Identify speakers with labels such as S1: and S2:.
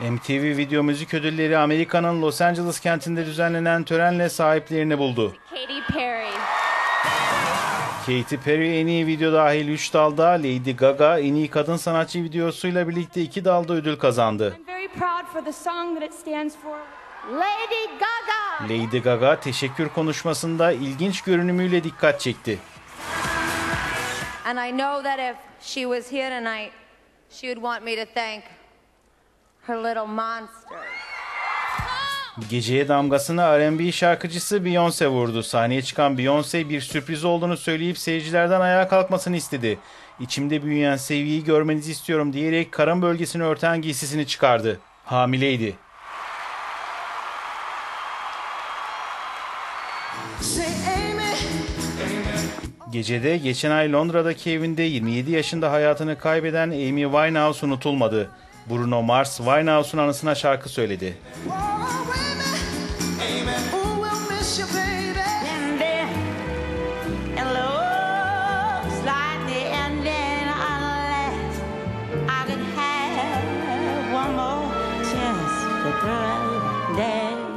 S1: MTV Video Müzik Ödülleri Amerika'nın Los Angeles kentinde düzenlenen törenle sahiplerini buldu.
S2: Katy Perry.
S1: Katy Perry en iyi video dahil 3 dalda, Lady Gaga en iyi kadın sanatçı videosuyla birlikte 2 dalda ödül kazandı.
S2: Lady Gaga.
S1: Lady Gaga teşekkür konuşmasında ilginç görünümüyle dikkat çekti.
S3: And I know that if she was here tonight, she would want me to thank her little monster.
S1: Geceye damgasını R&B şarkıcısı Beyoncé vurdu. Sahneye çıkan Beyoncé bir sürpriz olduğunu söyleyip seyircilerden ayağa kalkmasını istedi. İçimde büyüyen seviyeyi görmenizi istiyorum diyerek karın bölgesini örten giysisini çıkardı. Hamileydi. Gecede geçen ay Londra'daki evinde 27 yaşında hayatını kaybeden Amy Winehouse unutulmadı. Bruno Mars Winehouse'un anısına şarkı söyledi.
S4: And